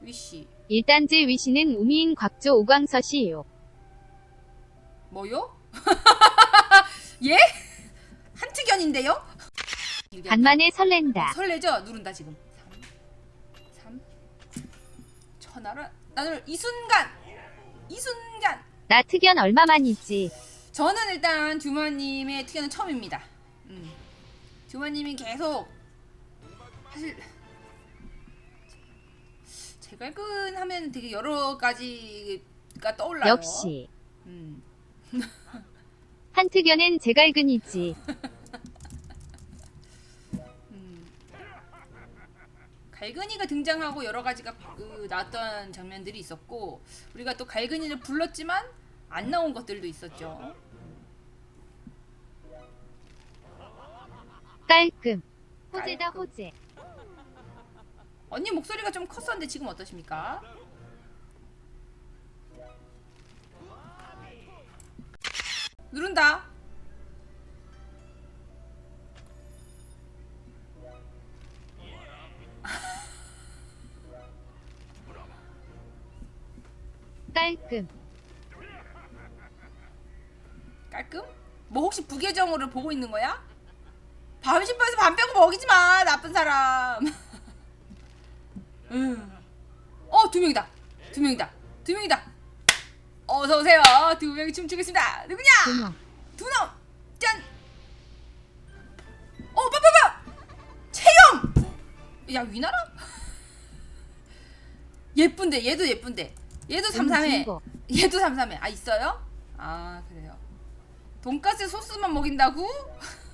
위시. 일단즈 위시는 우미인 곽조 오광서시요. 뭐요? 예? 한특연인데요? 간만에 설렌다. 설레죠? 누른다 지금. 3 3 전화를 나를 이 순간 이 순간 나 특연 얼마만이지. 저는 일단 두마님의 특연은 처음입니다. 음. 두마님이 계속 사실 제갈근 하면 되게 여러 가지가 떠올라요. 역시. 음. 한특연은 제갈근이지. 음. 갈근이가 등장하고 여러 가지가 그, 나왔던 장면들이 있었고 우리가 또 갈근이를 불렀지만 안 나온 것들도 있었죠. 깔끔. 호재다 깔끔. 호재. 언니 목소리가 좀 컸었는데 지금 어떠십니까? 누른다. 깔끔. 깔끔? 뭐 혹시 부계정으로 보고 있는 거야? 밤신방에서 밥 빼고 먹이지 마 나쁜 사람. 음. 어두 명이다. 두 명이다. 두 명이다. 어서 오세요. 두 명이 춤추겠습니다. 누구냐? 분홍. 두 놈. 짠. 어 빠빠빠. 채영. 야 위나라? 예쁜데 얘도 예쁜데 얘도 삼삼해. 얘도 삼삼해. 아 있어요? 아 그래요. 돈가스 소스만 먹인다고?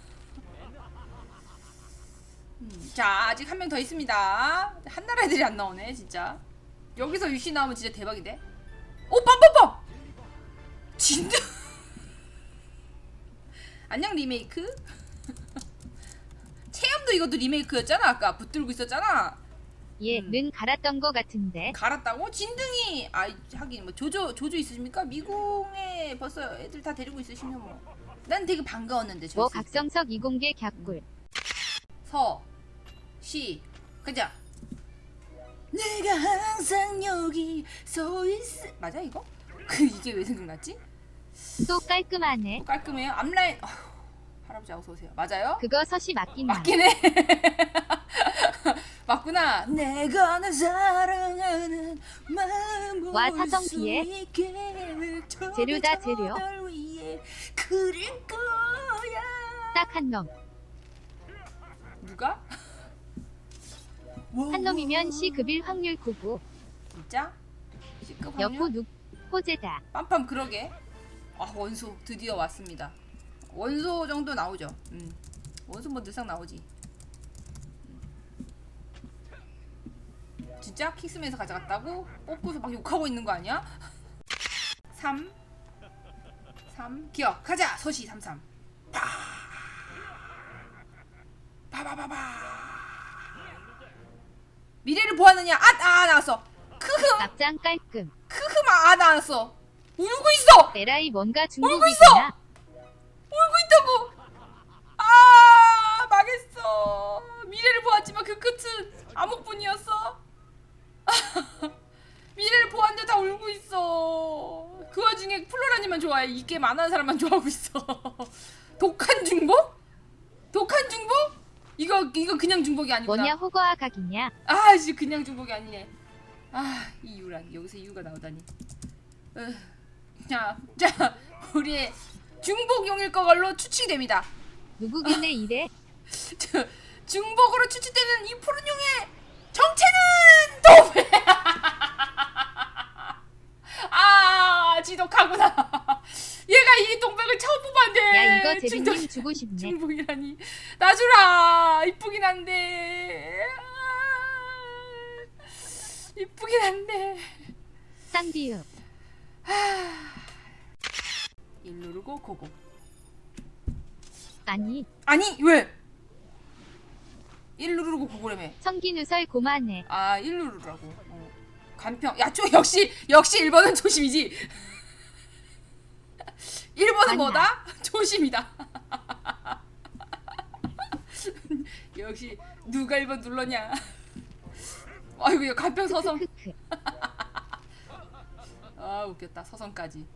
음, 자 아직 한 명 더 있습니다. 한나라 애들이 안 나오네 진짜. 여기서 유시 나오면 진짜 대박인데. 오 빰빰빰. 진짜. 안녕 리메이크. 체험도 이것도 리메이크였잖아 아까 붙들고 있었잖아. 얘는 갈았던 거 같은데. 갈았다고? 진등이 아 하긴 뭐 조조 조조 있으십니까? 미궁에 벌써 애들 다 데리고 있으시면 뭐. 난 되게 반가웠는데 저 뭐 있을 때. 각성석 이공계 갸꿀. 서, 시, 가자. 내가 항상 여기 서 있어. 맞아 이거? 그 이게 왜 생각났지? 또 깔끔하네. 깔끔해요. 앞라인. 어휴, 할아버지 어서 오세요. 맞아요? 그거 서시 맞긴 나. 맞긴 해. 맞구나. 내가 널 사랑하는 마음 와, 타성 피해. 재료다, 재료. 그릴 거야. 딱한 놈. 누가? 한 놈이면 C 급일 확률 99. 진짜? C급 여포 확률? 누 호재다. 빰빰 그러게. 아 원소 드디어 왔습니다. 원소 정도 나오죠. 음. 원소 뭐 늘상 나오지. 음. 진짜 킥스맨에서 가져갔다고? 뽑고서 막 욕하고 있는 거 아니야? 3 3 기억 가자 서시 33파 파바바바 미래를 보았느냐? 아, 아 나왔어. 크흠 앞장 깔끔. 크흠 아 나왔어. 울고 있어. 에라이 뭔가 울고 중국이구나. 울고 있다고. 아 망했어. 미래를 보았지만 그 끝은 암흑뿐이었어. 미래를 보았는데 다 울고 있어. 그 와중에 플로라님만 좋아해. 이 게임 안 하는 사람만 좋아하고 있어. 독한 중복? 독한 중복? 이거 이거 그냥 중복이 아니구나 뭐냐 호거아 각이냐. 아, 씨 그냥 중복이 아니네. 아, 이유란 여기서 이유가 나오다니. 으, 자, 자, 우리의 중복용일 걸로 추측됩니다. 누구길래 이래? 저, 중복으로 추측되는 이 푸른 용의 정체는 또 왜? 아, 지독하구나. 얘가 이 동백을 처음 뽑았네. 야 이거 제비님 주고 싶네. 중복이라니 놔주라 이쁘긴 한데 아, 이쁘긴 한데 쌍비읍. 일 누르고 고고 아니 아니 왜? 일 누르고 고고라며 성기누설 고만해. 아 일 누르라고 어. 간평 야저 역시 역시 1번은 조심이지 1번은 아니야. 뭐다? 조심이다 역시 누가 1번 눌렀냐 아이고 야 간평 서성. 아 웃겼다 서성까지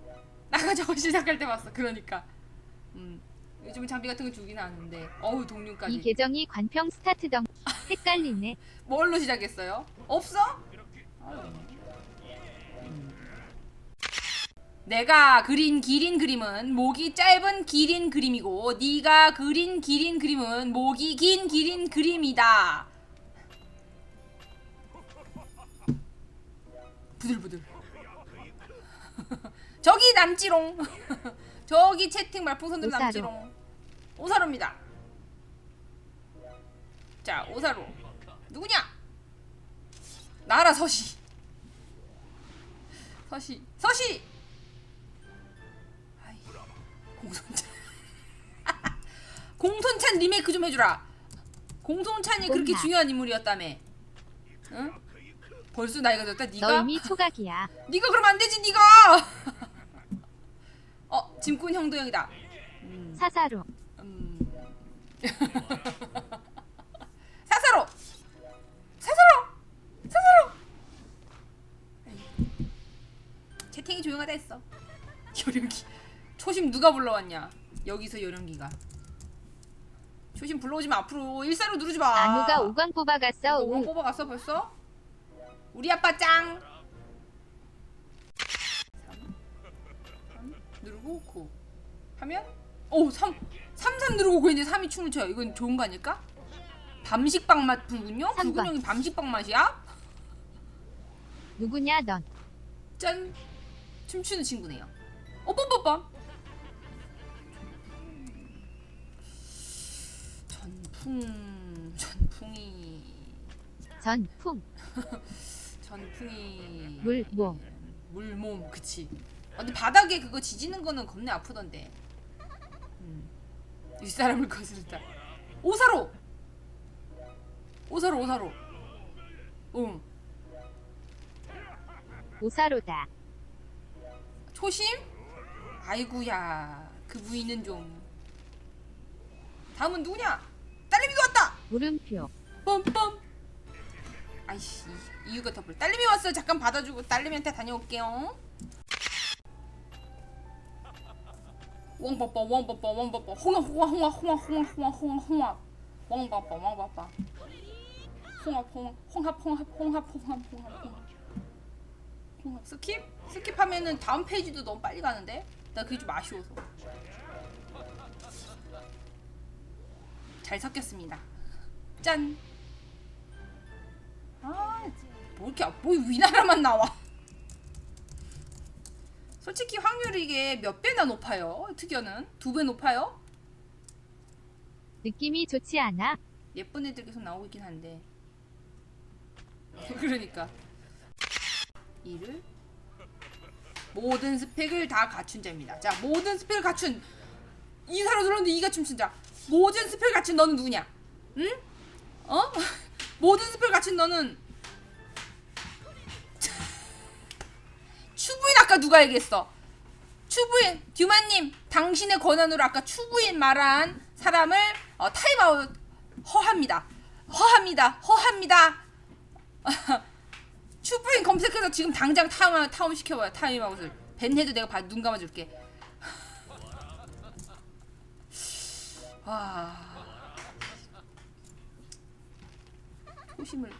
나가 저거 시작할 때 봤어 그러니까 음 요즘은 장비 같은 거 주긴 하는데 어우 동료까지 이 계정이 관평 스타트던 헷갈리네. 뭘로 시작했어요? 없어? 아유. 내가 그린 기린 그림은 목이 짧은 기린 그림이고 네가 그린 기린 그림은 목이 긴 기린 그림이다. 부들부들. 저기 남지롱. 저기 채팅 말풍선들 오사로. 남지롱. 오사로입니다. 자 오사로. 누구냐? 나라 서시. 서시. 서시. 공손찬. 공손찬 리메이크 좀 해주라. 공손찬이 그렇게 꼼나. 중요한 인물이었다며. 응? 벌써 나이가 들었다. 너 네가 이미 초각이야. 네가 그러면 안 되지. 네가. 어 짐꾼 형도 형이다. 음. 사사로. 음. 사사로 사사로 사사로. 채팅이 조용하다 했어 요령기 초심 누가 불러왔냐 여기서 요령기가 초심 불러오지마 앞으로 일사로 누르지 마 안우가 5권 뽑아갔어. 오건 우. 뽑아갔어 벌써? 우리 아빠 짱! 3, 3 누르고 고 하면 오 3! 3, 3 누르고 고 이제 3이 춤을 춰요 이건 좋은 거 아닐까? 밤식빵 맛 붉은요? 삼 붉은 번. 형이 밤식빵 맛이야? 누구냐 넌. 짠! 춤추는 친구네요 어 뻔뻔뻔 전풍 전풍이. 전풍. 전풍이. 물몸. 물몸 그치. 아, 근데 바닥에 그거 지지는 거는 겁내 아프던데. 음. 윗사람을 거스르다. 오사로! 오사로 오사로. 응. 오사로다. 초심? 아이구야 그 부위는 좀. 다음은 누구냐 물음표. 뻔뻔 아이씨 이유가 더블 딸내미 왔어 잠깐 받아주고 딸내미한테 다녀올게요 왕빠빠 왕빠빠 왕빠빠 홍아 홍아 홍아 홍아 홍아 홍아 홍아 홍아 왕빠빠 왕빠빠 홍합 홍합 홍합 홍합 홍합 홍합 홍합 홍합 스킵? 스킵하면은 다음 페이지도 너무 빨리 가는데 나 그게 좀 아쉬워서 잘 섞였습니다 짠 아, 뭐 이렇게 뭐 위나라만 나와. 솔직히 확률이 이게 몇 배나 높아요? 특연은 두배 높아요? 느낌이 좋지 않아. 예쁜 애들 계속 나오고 있긴 한데. 그러니까 이를 모든 스펙을 다 갖춘 자입니다. 자, 모든 스펙을 갖춘 이사로 들었는데 이가 춤춘 자. 모든 스펙을 갖춘 너는 누구냐? 응? 어? 모든 스펙을 갖춘 너는 추부인 아까 누가 얘기했어? 추부인 듀마님 당신의 권한으로 아까 추부인 말한 사람을 어, 타임아웃 허합니다. 허합니다. 허합니다. 추부인 검색해서 지금 당장 타임 타임 시켜봐요. 타임아웃을 벤해도 내가 봐, 눈 감아줄게. 와 초심을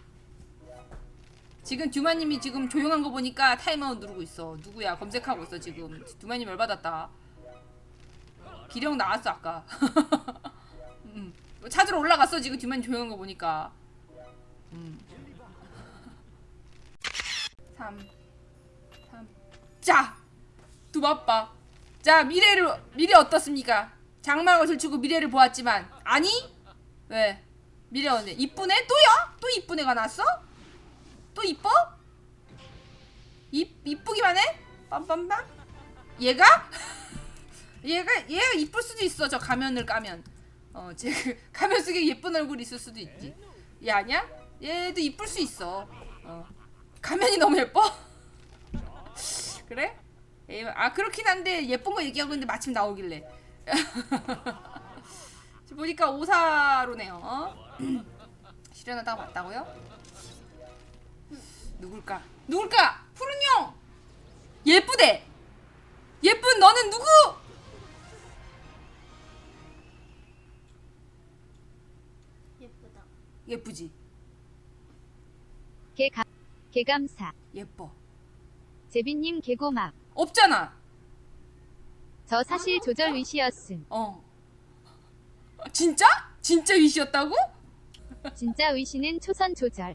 지금 듀마님이 지금 조용한 거 보니까 타임아웃 누르고 있어. 누구야? 검색하고 있어 지금. 듀마님 열받았다. 기령 나왔어 아까. 음. 찾으러 올라갔어 지금 듀마님 조용한 거 보니까. 음. 3 3 자! 두바빠. 자 미래를 미래 어떻습니까? 장막을 들추고 미래를 보았지만 아니? 왜? 미래 언니 이쁘네? 또야? 또 이쁜 애가 났어? 또 이뻐? 이 이쁘기만 해? 빰빰빰? 얘가? 얘가 얘가 이쁠 수도 있어 저 가면을 까면 어제 그 가면 속에 예쁜 얼굴 있을 수도 있지 얘 아니야? 얘도 이쁠 수 있어 어 가면이 너무 예뻐? 그래? 아 그렇긴 한데 예쁜 거 얘기하고 있는데 마침 나오길래 보니까 오사로네요 어? 실현하다가 맞다고요? 누굴까? 누굴까? 푸른용 예쁘대. 예쁜 너는 누구? 예쁘다. 예쁘지. 개감 개감사 예뻐. 제비님 개고막 없잖아. 저 사실 조절 의시였음 어. 진짜? 진짜 위시였다고? 진짜 의시는 초선 조절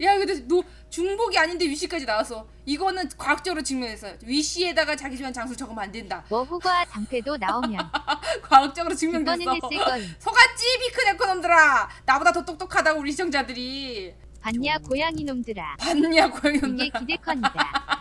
야, 근데 너 중복이 아닌데 위시까지 나왔어. 이거는 과학적으로 증명했어요. 위시에다가 자기 좋아하는 장소 적으면 안 된다. 뭐 후과 장패도 나오면 과학적으로 두 증명됐어. 번은 했을 거임 속았지 비크 네코 놈들아. 나보다 더 똑똑하다고 우리 시청자들이. 봤냐 고양이 놈들아 봤냐 고양이 이게 놈들. 기대컨이다